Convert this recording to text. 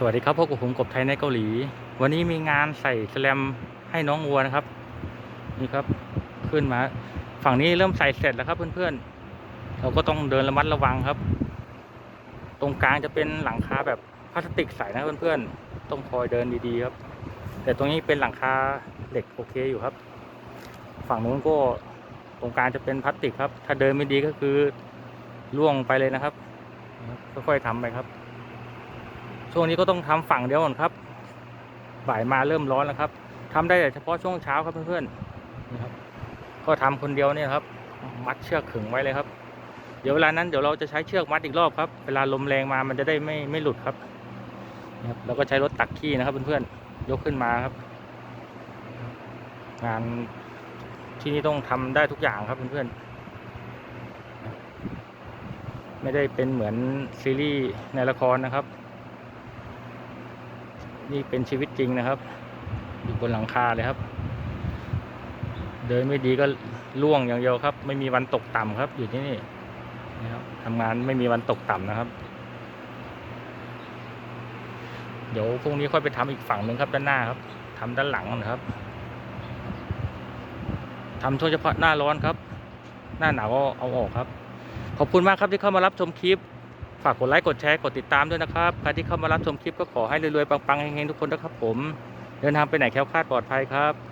สวัสดีครับพบกับผมกบไทยในเกาหลี วันนี้มีงานใส่แสแลมให้น้องวัวนะครับ นี่ครับขึ้นมา ฝั่งนี้เริ่มใส่เสร็จแล้วครับเพื่อนๆ เราก็ต้องเดินระมัดระวังครับ ตรงกลางจะเป็นหลังคาแบบพลาสติกใสนะเพื่อนๆ ต้องคอยเดินดีๆครับ แต่ตรงนี้เป็นหลังคาเหล็กโอเคอยู่ครับ ฝั่งนู้นก็ตรงกลางจะเป็นพลาสติกครับ ถ้าเดินไม่ดีก็คือล่วงไปเลยนะครับค่อยๆทำไปครับ ช่วงนี้ก็ต้องทำฝั่งเดียวก่อนครับ บ่ายมาเริ่มร้อนแล้วครับทำได้แต่เฉพาะช่วงเช้าครับเพื่อนๆนี่ครับ ก็ทำคนเดียวเนี่ยครับ มัดเชือกขึงไว้เลยครับ เดี๋ยวเวลานั้นเดี๋ยวเราจะใช้เชือกมัดอีกรอบครับ เวลาลมแรงมามันจะได้ไม่ไม่หลุดครับนะครับแล้วก็ใช้รถตักขี้นะครับเพื่อนๆยกขึ้นมาครับ งานที่นี่ต้องทำได้ทุกอย่างครับเพื่อนๆไม่ได้เป็นเหมือนซีรีส์ในละครนะครับ นี่เป็นชีวิตจริงนะครับ อยู่บนหลังคาเลยครับ เดินไม่ดีก็ล่วงอย่างเดียวครับ ไม่มีวันตกต่ำครับ อยู่ที่นี่นะครับทำงานไม่มีวันตกต่ำนะครับ เดี๋ยวพรุ่งนี้ค่อยไปทำอีกฝั่งหนึ่งครับ ด้านหน้าครับทำด้านหลังนะครับทำช่วงเฉพาะหน้าร้อนครับ หน้าหนาวก็เอาออกครับ ขอบคุณมากครับที่เข้ามารับชมคลิป ฝากกดไลค์กดแชร์กดติดตามด้วยนะครับใครที่เข้ามารับชมคลิปก็ขอให้รวยๆปังๆเฮงๆทุกคนนะครับผม เดินทางไปไหนแคล้วคลาดปลอดภัยครับ